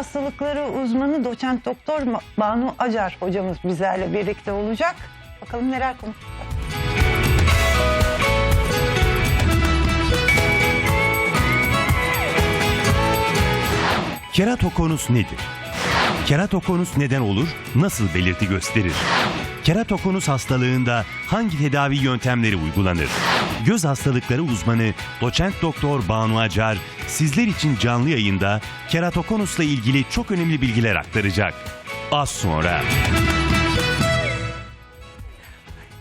hastalıkları uzmanı doçent doktor Banu Acar hocamız bizlerle birlikte olacak. Bakalım neler konuşacak. Keratokonus nedir? Keratokonus neden olur? Nasıl belirti gösterir? Keratokonus hastalığında hangi tedavi yöntemleri uygulanır? Göz hastalıkları uzmanı doçent doktor Banu Acar sizler için canlı yayında keratokonusla ilgili çok önemli bilgiler aktaracak. Az sonra.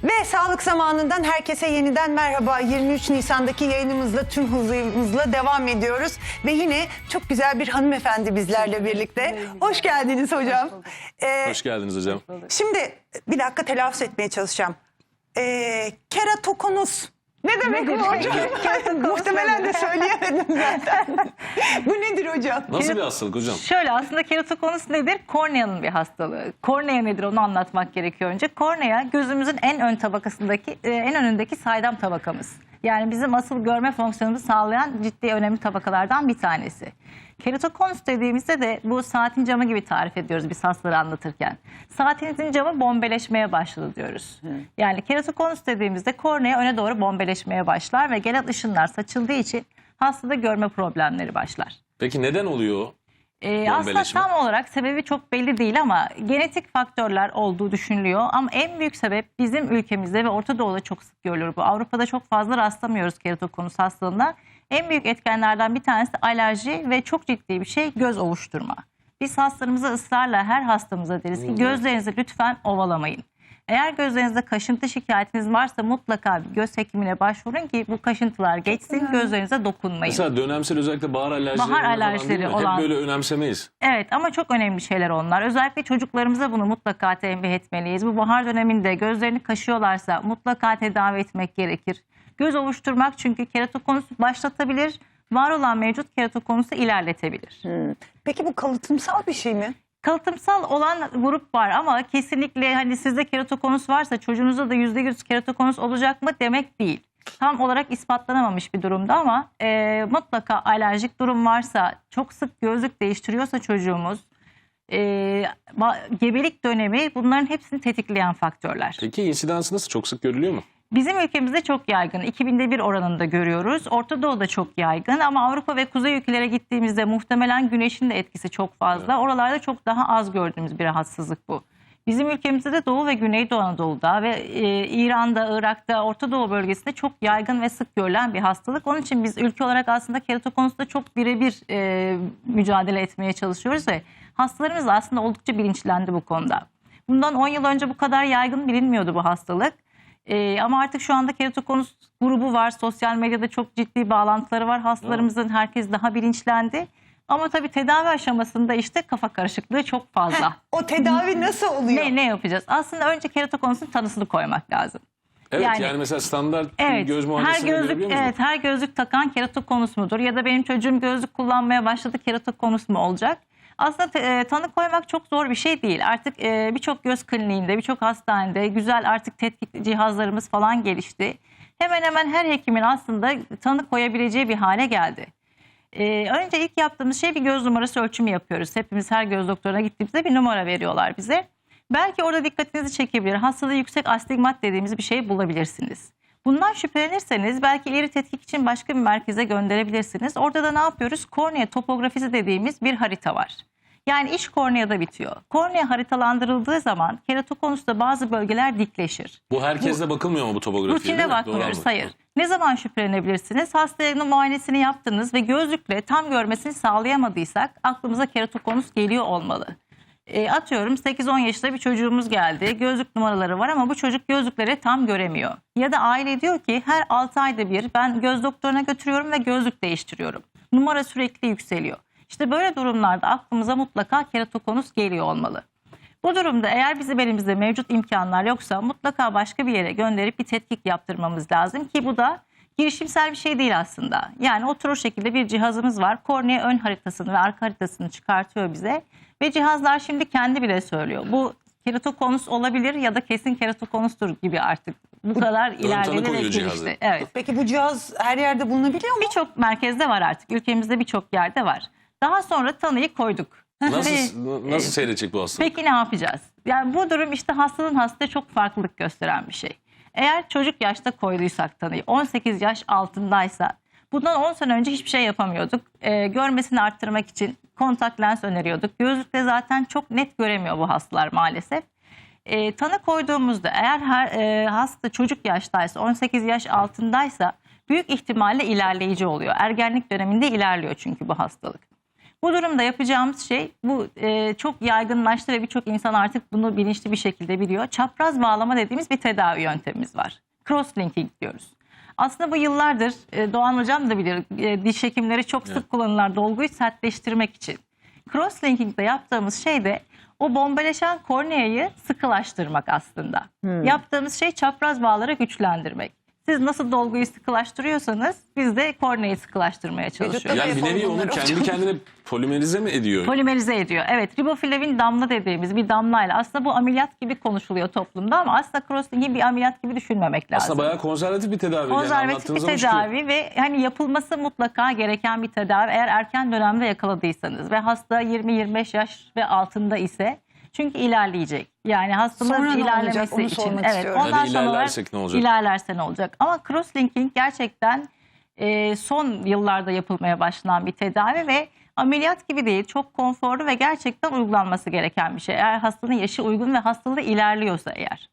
Ve sağlık zamanından herkese yeniden merhaba. 23 Nisan'daki yayınımızla tüm hızımızla devam ediyoruz. Ve yine çok güzel bir hanımefendi bizlerle birlikte. Hoş geldiniz hocam. Ee, Hoş geldiniz hocam. Şimdi bir dakika telaffuz etmeye çalışacağım. Ee, keratokonus. Ne demek bu hocam? Muhtemelen de söyleyemedim zaten. bu nedir hocam? Nasıl bir hastalık hocam? Şöyle aslında keratokonus nedir? Korneanın bir hastalığı. Kornea nedir onu anlatmak gerekiyor önce. Kornea gözümüzün en ön tabakasındaki e, en önündeki saydam tabakamız. Yani bizim asıl görme fonksiyonumuzu sağlayan ciddi önemli tabakalardan bir tanesi. Keratokonus dediğimizde de bu saatin camı gibi tarif ediyoruz biz hastaları anlatırken. Saatinizin camı bombeleşmeye başladı diyoruz. Yani keratokonus dediğimizde kornea öne doğru bombeleşmeye başlar ve gelen ışınlar saçıldığı için hastada görme problemleri başlar. Peki neden oluyor? Ee, aslında tam olarak sebebi çok belli değil ama genetik faktörler olduğu düşünülüyor. Ama en büyük sebep bizim ülkemizde ve Orta Doğu'da çok sık görülür bu. Avrupa'da çok fazla rastlamıyoruz keratokonus hastalığına. En büyük etkenlerden bir tanesi alerji ve çok ciddi bir şey göz ovuşturma. Biz hastalarımıza ısrarla her hastamıza deriz ki gözlerinizi lütfen ovalamayın. Eğer gözlerinizde kaşıntı şikayetiniz varsa mutlaka bir göz hekimine başvurun ki bu kaşıntılar geçsin gözlerinize dokunmayın. Mesela dönemsel özellikle bahar alerjileri Bahar falan alerjileri değil mi? olan- Hep böyle önemsemeyiz. Evet ama çok önemli şeyler onlar. Özellikle çocuklarımıza bunu mutlaka tembih etmeliyiz. Bu bahar döneminde gözlerini kaşıyorlarsa mutlaka tedavi etmek gerekir. Göz ovuşturmak çünkü keratokonusu başlatabilir, var olan mevcut keratokonusu ilerletebilir. Peki bu kalıtımsal bir şey mi? Kalıtımsal olan grup var ama kesinlikle hani sizde keratokonus varsa çocuğunuzda da %100 keratokonus olacak mı demek değil. Tam olarak ispatlanamamış bir durumda ama e, mutlaka alerjik durum varsa, çok sık gözlük değiştiriyorsa çocuğumuz, e, gebelik dönemi bunların hepsini tetikleyen faktörler. Peki insidansı nasıl? Çok sık görülüyor mu? Bizim ülkemizde çok yaygın. 2000'de bir oranında görüyoruz. Orta Doğu'da çok yaygın ama Avrupa ve Kuzey ülkelere gittiğimizde muhtemelen güneşin de etkisi çok fazla. Oralarda çok daha az gördüğümüz bir rahatsızlık bu. Bizim ülkemizde de Doğu ve Güneydoğu Anadolu'da ve e, İran'da, Irak'ta, Orta Doğu bölgesinde çok yaygın ve sık görülen bir hastalık. Onun için biz ülke olarak aslında keratokonusda çok birebir e, mücadele etmeye çalışıyoruz ve hastalarımız da aslında oldukça bilinçlendi bu konuda. Bundan 10 yıl önce bu kadar yaygın bilinmiyordu bu hastalık. Ee, ama artık şu anda keratokonus grubu var. Sosyal medyada çok ciddi bağlantıları var. Hastalarımızın herkes daha bilinçlendi. Ama tabii tedavi aşamasında işte kafa karışıklığı çok fazla. O tedavi nasıl oluyor? ne ne yapacağız? Aslında önce keratokonusun tanısını koymak lazım. Evet yani, Yani- mesela standart Evet. göz her muayenesine gözlük evet her gözlük takan keratokonus mudur ya da benim çocuğum gözlük kullanmaya başladı keratokonus mu olacak? Aslında e, tanı koymak çok zor bir şey değil. Artık e, birçok göz kliniğinde, birçok hastanede güzel artık tetkik cihazlarımız falan gelişti. Hemen hemen her hekimin aslında tanı koyabileceği bir hale geldi. E, önce ilk yaptığımız şey bir göz numarası ölçümü yapıyoruz. Hepimiz her göz doktoruna gittiğimizde bir numara veriyorlar bize. Belki orada dikkatinizi çekebilir. Hastalığı yüksek astigmat dediğimiz bir şey bulabilirsiniz. Bundan şüphelenirseniz belki ileri tetkik için başka bir merkeze gönderebilirsiniz. Orada da ne yapıyoruz? Kornea topografisi dediğimiz bir harita var. Yani iş korneada bitiyor. Kornea haritalandırıldığı zaman keratokonusta bazı bölgeler dikleşir. Bu herkesle bakılmıyor mu bu topografiye? Rutinde bakmıyoruz. Hayır. Ne zaman şüphelenebilirsiniz? Hastanın muayenesini yaptınız ve gözlükle tam görmesini sağlayamadıysak aklımıza keratokonus geliyor olmalı. E, atıyorum 8-10 yaşında bir çocuğumuz geldi. Gözlük numaraları var ama bu çocuk gözlükleri tam göremiyor. Ya da aile diyor ki her 6 ayda bir ben göz doktoruna götürüyorum ve gözlük değiştiriyorum. Numara sürekli yükseliyor. İşte böyle durumlarda aklımıza mutlaka keratokonus geliyor olmalı. Bu durumda eğer bizim elimizde mevcut imkanlar yoksa mutlaka başka bir yere gönderip bir tetkik yaptırmamız lazım ki bu da girişimsel bir şey değil aslında. Yani oturur şekilde bir cihazımız var. Kornea ön haritasını ve arka haritasını çıkartıyor bize ve cihazlar şimdi kendi bile söylüyor. Bu keratokonus olabilir ya da kesin keratokonustur gibi artık. Bu kadar cihazı. gelişti. Evet. Peki bu cihaz her yerde bulunabiliyor mu? Birçok merkezde var artık. Ülkemizde birçok yerde var. Daha sonra tanıyı koyduk. Nasıl nasıl seyredecek bu hastalık? Peki ne yapacağız? Yani bu durum işte hastanın hastaya çok farklılık gösteren bir şey. Eğer çocuk yaşta koyduysak tanıyı 18 yaş altındaysa bundan 10 sene önce hiçbir şey yapamıyorduk. Ee, görmesini arttırmak için kontak lens öneriyorduk. Gözlükle zaten çok net göremiyor bu hastalar maalesef. Ee, tanı koyduğumuzda eğer her, e, hasta çocuk yaştaysa 18 yaş altındaysa büyük ihtimalle ilerleyici oluyor. Ergenlik döneminde ilerliyor çünkü bu hastalık. Bu durumda yapacağımız şey bu e, çok yaygınlaştı ve birçok insan artık bunu bilinçli bir şekilde biliyor. Çapraz bağlama dediğimiz bir tedavi yöntemimiz var. Crosslinking diyoruz. Aslında bu yıllardır e, Doğan Hocam da bilir e, diş hekimleri çok sık kullanırlar dolguyu sertleştirmek için. Crosslinking'de yaptığımız şey de o bombeleşen korneayı sıkılaştırmak aslında. Yaptığımız şey çapraz bağları güçlendirmek. Siz nasıl dolguyu sıkılaştırıyorsanız biz de korneayı sıkılaştırmaya çalışıyoruz. Yani bir nevi onu kendi kendine polimerize mi ediyor? Polimerize ediyor. Evet riboflavin damla dediğimiz bir damlayla aslında bu ameliyat gibi konuşuluyor toplumda ama aslında crosslink'i bir ameliyat gibi düşünmemek lazım. Aslında bayağı konservatif bir tedavi. yani Konservatif bir zaman çıkıyor. tedavi ve hani yapılması mutlaka gereken bir tedavi eğer erken dönemde yakaladıysanız ve hasta 20-25 yaş ve altında ise çünkü ilerleyecek. Yani hastalığın Sonra ne olacak? ilerlemesi Onu için. sormak Evet. istiyorum. Ondan Yani sonra ilerlersek ne olacak? İlerlerse ne olacak? Ama crosslinking gerçekten e, son yıllarda yapılmaya başlanan bir tedavi ve ameliyat gibi değil. Çok konforlu ve gerçekten uygulanması gereken bir şey. Eğer hastanın yaşı uygun ve hastalığı ilerliyorsa eğer.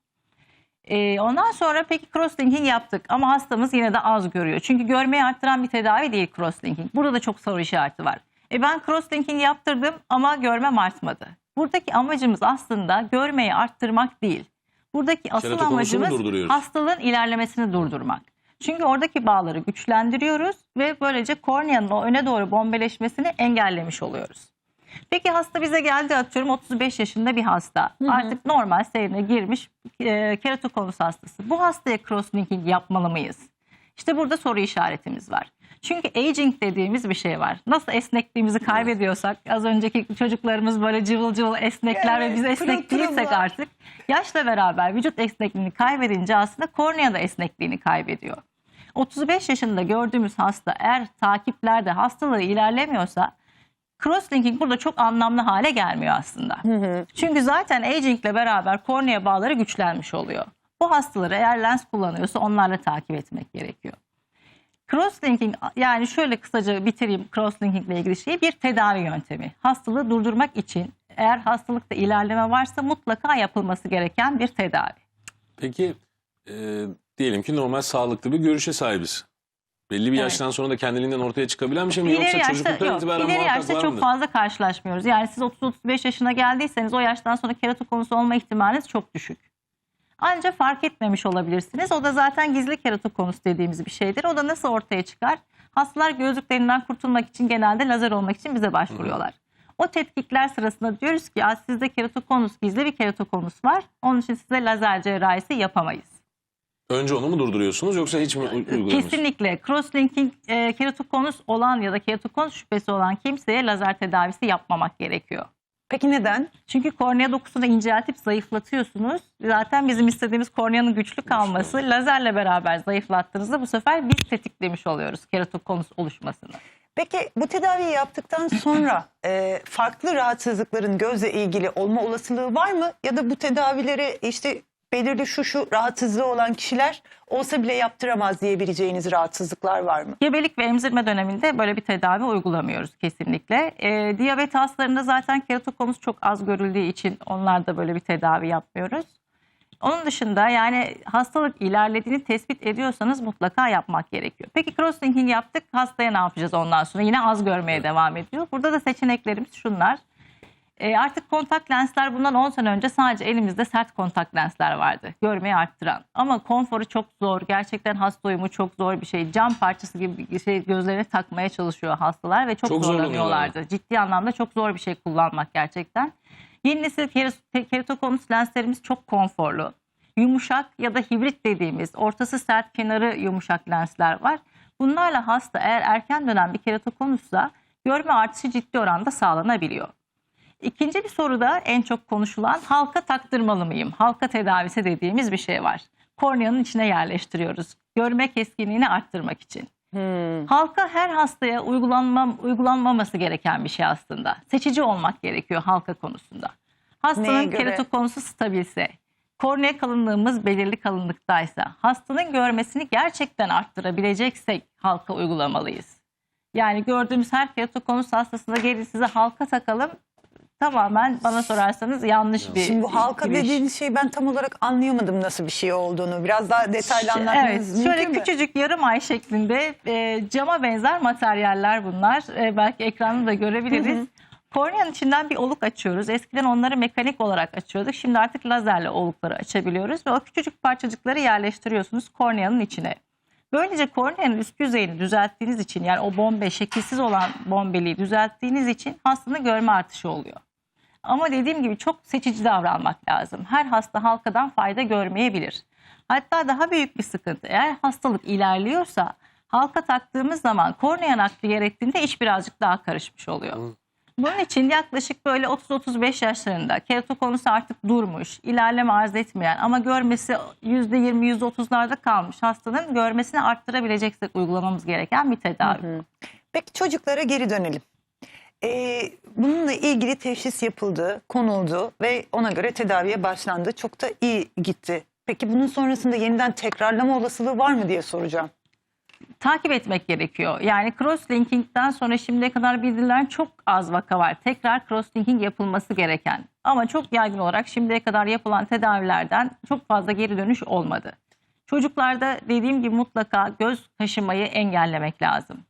Ee, ondan sonra peki crosslinking yaptık ama hastamız yine de az görüyor. Çünkü görmeyi arttıran bir tedavi değil crosslinking. Burada da çok soru işareti var. E ben crosslinking yaptırdım ama görmem artmadı. Buradaki amacımız aslında görmeyi arttırmak değil. Buradaki asıl amacımız hastalığın ilerlemesini durdurmak. Çünkü oradaki bağları güçlendiriyoruz ve böylece korneanın o öne doğru bombeleşmesini engellemiş oluyoruz. Peki hasta bize geldi atıyorum 35 yaşında bir hasta. Artık normal seyrine girmiş e, keratokonus hastası. Bu hastaya crosslinking yapmalı mıyız? İşte burada soru işaretimiz var. Çünkü aging dediğimiz bir şey var. Nasıl esnekliğimizi kaybediyorsak az önceki çocuklarımız böyle cıvıl cıvıl esnekler Evet, ve biz esnek pırıl değilsek pırıllar. artık yaşla beraber vücut esnekliğini kaybedince aslında kornea da esnekliğini kaybediyor. 35 yaşında gördüğümüz hasta eğer takiplerde hastalığı ilerlemiyorsa crosslinking burada çok anlamlı hale gelmiyor aslında. Çünkü zaten agingle beraber kornea bağları güçlenmiş oluyor. Bu hastaları eğer lens kullanıyorsa onlarla takip etmek gerekiyor. Crosslinking yani şöyle kısaca bitireyim crosslinking ile ilgili şeyi bir tedavi yöntemi. Hastalığı durdurmak için eğer hastalıkta ilerleme varsa mutlaka yapılması gereken bir tedavi. Peki e, diyelim ki normal sağlıklı bir görüşe sahibiz. Belli bir Evet. yaştan sonra da kendiliğinden ortaya çıkabilen bir şey mi? İleri Yoksa yaşta, çocukluktan yok, itibaren ileri yaşta var çok mıdır? fazla karşılaşmıyoruz. Yani siz 30-35 yaşına geldiyseniz o yaştan sonra keratokonus olma ihtimaliniz çok düşük. Ancak fark etmemiş olabilirsiniz. O da zaten gizli keratokonus dediğimiz bir şeydir. O da nasıl ortaya çıkar? Hastalar gözlüklerinden kurtulmak için genelde lazer olmak için bize başvuruyorlar. O tetkikler sırasında diyoruz ki "Aa, sizde keratokonus, gizli bir keratokonus var. Onun için size lazer cerrahisi yapamayız. Önce onu mu durduruyorsunuz yoksa hiç mi uyguluyorsunuz? Kesinlikle crosslinking e, keratokonus olan ya da keratokonus şüphesi olan kimseye lazer tedavisi yapmamak gerekiyor. Peki neden? Çünkü kornea dokusunu inceltip zayıflatıyorsunuz. Zaten bizim istediğimiz korneanın güçlü kalması lazerle beraber zayıflattığınızda bu sefer biz tetiklemiş oluyoruz keratokonus oluşmasını. Peki bu tedaviyi yaptıktan sonra e, farklı rahatsızlıkların gözle ilgili olma olasılığı var mı? Ya da bu tedavileri işte belirli şu şu rahatsızlığı olan kişiler olsa bile yaptıramaz diyebileceğiniz rahatsızlıklar var mı? Gebelik ve emzirme döneminde böyle bir tedavi uygulamıyoruz kesinlikle. Ee, diyabet hastalarında zaten keratokonus çok az görüldüğü için onlarda böyle bir tedavi yapmıyoruz. Onun dışında yani hastalık ilerlediğini tespit ediyorsanız mutlaka yapmak gerekiyor. Peki crosslinking yaptık hastaya ne yapacağız ondan sonra? Yine az görmeye devam ediyor. Burada da seçeneklerimiz şunlar. E, artık kontak lensler bundan 10 sene önce sadece elimizde sert kontak lensler vardı. Görmeyi arttıran. Ama konforu çok zor. Gerçekten hasta uyumu çok zor bir şey. Cam parçası gibi bir şey gözlerine takmaya çalışıyor hastalar ve çok, Çok zorlanıyorlardı. Ciddi anlamda çok zor bir şey kullanmak gerçekten. Yeni nesil keras- keratokonus lenslerimiz çok konforlu. Yumuşak ya da hibrit dediğimiz ortası sert kenarı yumuşak lensler var. Bunlarla hasta eğer erken dönem bir keratokonussa görme artışı ciddi oranda sağlanabiliyor. İkinci bir soruda en çok konuşulan halka taktırmalı mıyım? Halka tedavisi dediğimiz bir şey var. Korneanın içine yerleştiriyoruz. Görme keskinliğini arttırmak için. Hmm. Halka her hastaya uygulanmam, uygulanmaması gereken bir şey aslında. Seçici olmak gerekiyor halka konusunda. Hastanın keratokonusu stabilse, kornea kalınlığımız belirli kalınlıktaysa, hastanın görmesini gerçekten arttırabileceksek halka uygulamalıyız. Yani gördüğümüz her keratokonus hastasına gelin size halka takalım tamamen bana sorarsanız yanlış bir Şimdi bu halka giriş. dediğiniz şeyi ben tam olarak anlayamadım nasıl bir şey olduğunu. Biraz daha detaylı anlatmanız Evet, mümkün şöyle mü? küçücük yarım ay şeklinde e, cama benzer materyaller bunlar. E, belki ekranda da görebiliriz. Korneanın içinden bir oluk açıyoruz. Eskiden onları mekanik olarak açıyorduk. Şimdi artık lazerle olukları açabiliyoruz ve o küçücük parçacıkları yerleştiriyorsunuz korneanın içine. Böylece korneanın üst yüzeyini düzelttiğiniz için yani o bombe şekilsiz olan bombeliği düzelttiğiniz için hastanın görme artışı oluyor. Ama dediğim gibi çok seçici davranmak lazım. Her hasta halkadan fayda görmeyebilir. Hatta daha büyük bir sıkıntı eğer hastalık ilerliyorsa halka taktığımız zaman kornea nakli gerektiğinde iş birazcık daha karışmış oluyor. Bunun için yaklaşık böyle 30-35 yaşlarında keratokonusu artık durmuş, ilerleme arz etmeyen ama görmesi %20, %30'larda kalmış hastanın görmesini arttırabileceksek uygulamamız gereken bir tedavi. Peki çocuklara geri dönelim. Ee, bununla ilgili teşhis yapıldı, konuldu ve ona göre tedaviye başlandı. Çok da iyi gitti. Peki bunun sonrasında yeniden tekrarlama olasılığı var mı diye soracağım. takip etmek gerekiyor. Yani cross-linking'den sonra şimdiye kadar bildirilen çok az vaka var. Tekrar cross-linking yapılması gereken. Ama çok yaygın olarak şimdiye kadar yapılan tedavilerden çok fazla geri dönüş olmadı. Çocuklarda dediğim gibi mutlaka göz kaşımayı engellemek lazım.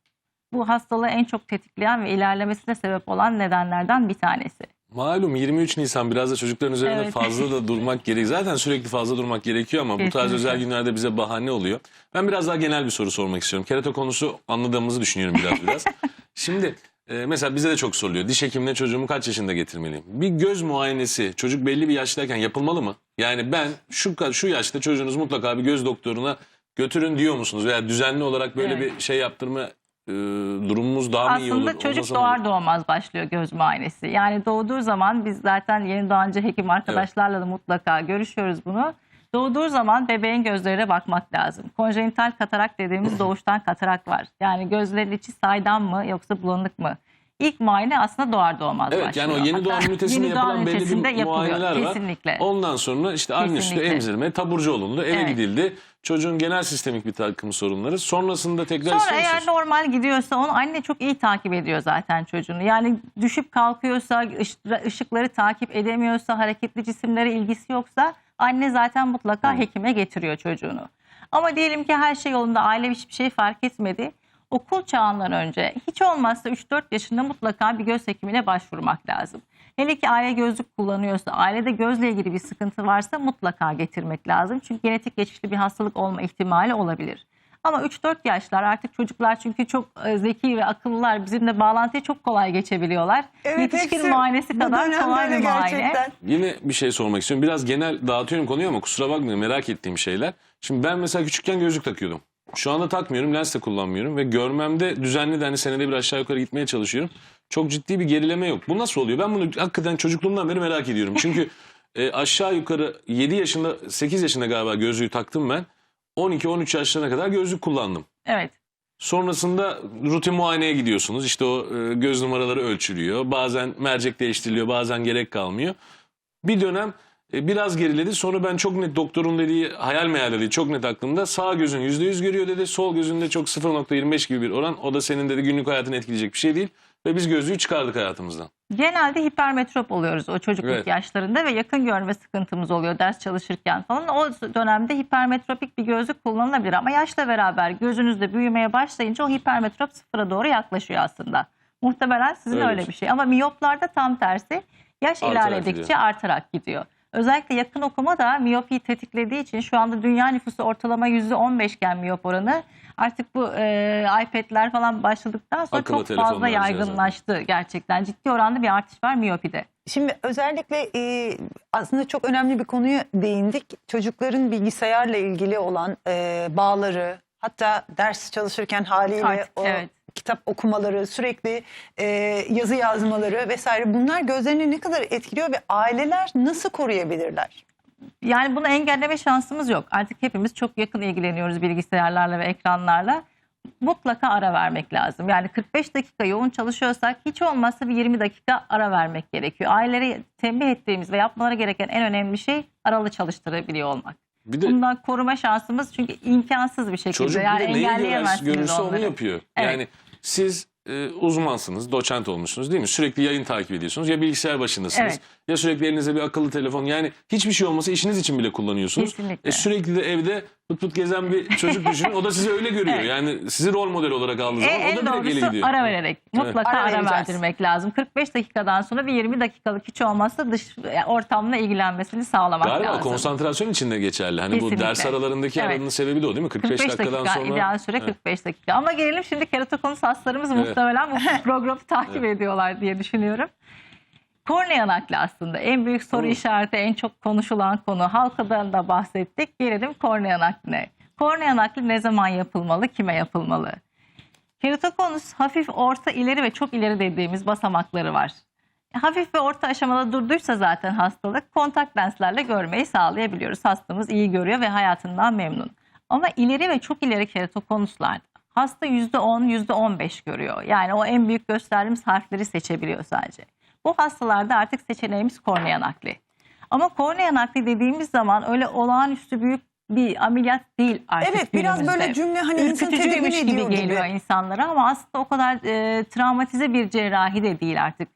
Bu hastalığı en çok tetikleyen ve ilerlemesine sebep olan nedenlerden bir tanesi. Malum 23 Nisan biraz da çocukların üzerinde Evet. fazla da durmak gerek. Zaten sürekli fazla durmak gerekiyor ama bu tarz Kesinlikle. özel günlerde bize bahane oluyor. Ben biraz daha genel bir soru sormak istiyorum. Kerato konusu anladığımızı düşünüyorum biraz biraz. Şimdi e, mesela bize de çok soruluyor. Diş hekimine çocuğumu kaç yaşında getirmeliyim? Bir göz muayenesi çocuk belli bir yaştayken yapılmalı mı? Yani ben şu şu yaşta çocuğunuz mutlaka bir göz doktoruna götürün diyor musunuz? Veya düzenli olarak böyle Evet. bir şey yaptırma e, durumumuz daha mı iyi olur? Aslında çocuk mı doğar doğmaz başlıyor göz muayenesi. Yani doğduğu zaman biz zaten yeni doğancı hekim arkadaşlarla da mutlaka görüşüyoruz bunu. Doğduğu zaman bebeğin gözlerine bakmak lazım. Konjenital katarak dediğimiz doğuştan katarak var. Yani gözlerin içi saydam mı yoksa bulanık mı? İlk muayene aslında doğar doğmaz Evet başlıyor. yani o yeni doğan ünitesinde yeni yapılan belli bir yapılıyor. muayeneler var. Kesinlikle. Ondan sonra işte anne sütü emzirme, taburcu olundu, eve Evet. gidildi. Çocuğun genel sistemik bir takım sorunları. Sonrasında tekrar Sonra istiyor eğer normal gidiyorsa onu anne çok iyi takip ediyor zaten çocuğunu. Yani düşüp kalkıyorsa, ış- ışıkları takip edemiyorsa, hareketli cisimlere ilgisi yoksa anne zaten mutlaka hekime getiriyor çocuğunu. Ama diyelim ki her şey yolunda, aile hiçbir şey fark etmedi. Okul çağından önce hiç olmazsa 3-4 yaşında mutlaka bir göz hekimine başvurmak lazım. Hele ki aile gözlük kullanıyorsa, ailede gözle ilgili bir sıkıntı varsa mutlaka getirmek lazım. Çünkü genetik geçişli bir hastalık olma ihtimali olabilir. Ama 3-4 yaşlar artık çocuklar çünkü çok e, zeki ve akıllılar bizimle bağlantıyı çok kolay geçebiliyorlar. Yetişkin hepsi muayenesi kadar kolay bir muayene. Yine bir şey sormak istiyorum. Biraz genel dağıtıyorum konuyu ama kusura bakmayın merak ettiğim şeyler. Şimdi ben mesela küçükken gözlük takıyordum. Şu anda takmıyorum, lens de kullanmıyorum ve görmemde düzenli de hani senede bir aşağı yukarı gitmeye çalışıyorum. Çok ciddi bir gerileme yok. Bu nasıl oluyor? Ben bunu hakikaten çocukluğumdan beri merak ediyorum. Çünkü e, aşağı yukarı 7 yaşında, 8 yaşında galiba gözlüğü taktım ben. 12-13 yaşlarına kadar gözlük kullandım. Evet. Sonrasında rutin muayeneye gidiyorsunuz. İşte o e, göz numaraları ölçülüyor. Bazen mercek değiştiriliyor, bazen gerek kalmıyor. Bir dönem e, biraz geriledi. Sonra ben çok net doktorun dediği hayal meyal dediği çok net aklımda. Sağ gözün %100 görüyor dedi. Sol gözünde çok 0.25 gibi bir oran. O da senin dedi günlük hayatını etkileyecek bir şey değil. Ve biz gözlüğü çıkardık hayatımızdan. Genelde hipermetrop oluyoruz o çocukluk Evet. yaşlarında ve yakın görme sıkıntımız oluyor ders çalışırken falan. O dönemde hipermetropik bir gözlük kullanılabilir ama yaşla beraber gözünüzde büyümeye başlayınca o hipermetrop sıfıra doğru yaklaşıyor aslında. Muhtemelen sizin Öyle. öyle bir şey ama miyoplarda tam tersi yaş Artarak ilerledikçe gidiyor. artarak gidiyor. Özellikle yakın okuma da miyopiyi tetiklediği için şu anda dünya nüfusu ortalama %15 iken miyop oranı artık bu e, iPad'ler falan başladıktan sonra Akıllı çok telefonlar, fazla cihazlar. yaygınlaştı gerçekten. Ciddi oranda bir artış var miyopide. Şimdi özellikle e, aslında çok önemli bir konuya değindik. Çocukların bilgisayarla ilgili olan e, bağları, hatta ders çalışırken haliyle Artık, o evet. Kitap okumaları, sürekli e, yazı yazmaları vesaire bunlar gözlerini ne kadar etkiliyor ve aileler nasıl koruyabilirler? Yani bunu engelleme şansımız yok. Artık hepimiz çok yakın ilgileniyoruz bilgisayarlarla ve ekranlarla. mutlaka ara vermek lazım. Yani 45 dakika yoğun çalışıyorsak hiç olmazsa bir 20 dakika ara vermek gerekiyor. Ailelere tembih ettiğimiz ve yapmaları gereken en önemli şey aralı çalıştırabiliyor olmak. Bir de Bundan koruma şansımız çünkü imkansız bir şekilde. çocuk yani bir de neyi engelleyemezsiniz görürse onu yapıyor. Evet. Yani siz e, uzmansınız, doçent olmuşsunuz değil mi? Sürekli yayın takip ediyorsunuz. Ya bilgisayar başındasınız. Evet. Ya sürekli elinizde bir akıllı telefon. Yani hiçbir şey olmasa işiniz için bile kullanıyorsunuz. Kesinlikle. E, sürekli de evde pıt pıt gezen bir çocuk düşünün. O da sizi öyle görüyor. Evet. Yani sizi rol model olarak aldığı E, zaman o en da direkt ele gidiyor. ara vererek. Mutlaka Ara ara, vereceğiz. verdirmek lazım. 45 dakikadan sonra bir 20 dakikalık hiç olmazsa dış e, ortamla ilgilenmesini sağlamak Galiba lazım. konsantrasyon için de geçerli. Hani bu Kesinlikle. ders aralarındaki Evet. aranın sebebi de o değil mi? 45, 45 dakikadan dakika sonra. ideal süre Evet. 45 dakika. Ama gelelim şimdi keratokonus hastalarımız muhtemelen bu programı takip ediyorlar diye düşünüyorum. Kornea nakli aslında en büyük soru Hı. işareti en çok konuşulan konu. Halkadan da bahsettik. Gelelim kornea nakline. Kornea nakli ne zaman yapılmalı, kime yapılmalı? Keratokonus hafif, orta, ileri ve çok ileri dediğimiz basamakları var. Hafif ve orta aşamada durduysa zaten hastalık kontak lenslerle görmeyi sağlayabiliyoruz. Hastamız iyi görüyor ve hayatından memnun. Ama ileri ve çok ileri keratokonuslarda hasta %10, %15 görüyor. Yani o en büyük gösterdiğimiz harfleri seçebiliyor sadece. Bu hastalarda artık seçeneğimiz kornea nakli. Ama kornea nakli dediğimiz zaman öyle olağanüstü büyük bir ameliyat değil artık Evet biraz böyle cümle hani insan tedirgin Ürkütücüymüş gibi geliyor gibi. insanlara ama aslında o kadar e, travmatize bir cerrahi de değil artık.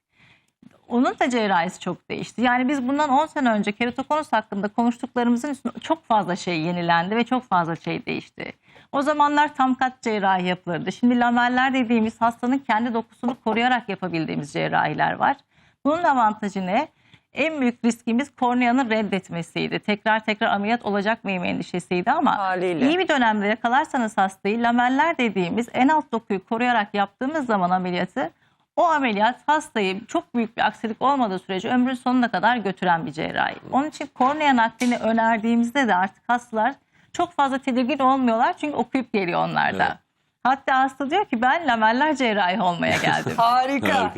Onun da cerrahisi çok değişti. Yani biz bundan 10 sene önce keratokonus hakkında konuştuklarımızın üstüne çok fazla şey yenilendi ve çok fazla şey değişti. O zamanlar tam kat cerrahi yapılırdı. Şimdi lameller dediğimiz hastanın kendi dokusunu koruyarak yapabildiğimiz cerrahiler var. Bunun avantajı ne? En büyük riskimiz korneanın reddetmesiydi. Tekrar tekrar ameliyat olacak mıyım endişesiydi ama Haliyle. iyi bir dönemde yakalarsanız hastayı lameller dediğimiz en alt dokuyu koruyarak yaptığımız zaman ameliyatı o ameliyat hastayı çok büyük bir aksilik olmadığı sürece ömrün sonuna kadar götüren bir cerrahi. Onun için kornea naklini önerdiğimizde de artık hastalar çok fazla tedirgin olmuyorlar çünkü okuyup geliyor onlar da. Evet. Hatta hasta diyor ki ben lameller cerrahi olmaya geldim. Harika.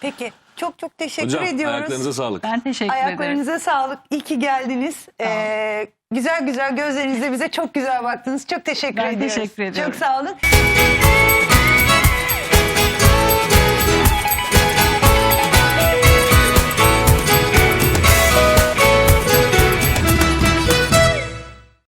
Peki çok çok teşekkür Hocam ediyoruz. ayaklarınıza sağlık. ben teşekkür ederim. Ayaklarınıza sağlık. İyi ki geldiniz. Ee, güzel güzel gözlerinizle bize çok güzel baktınız. Çok teşekkür Ben ediyoruz. teşekkür ediyorum. Çok sağ olun.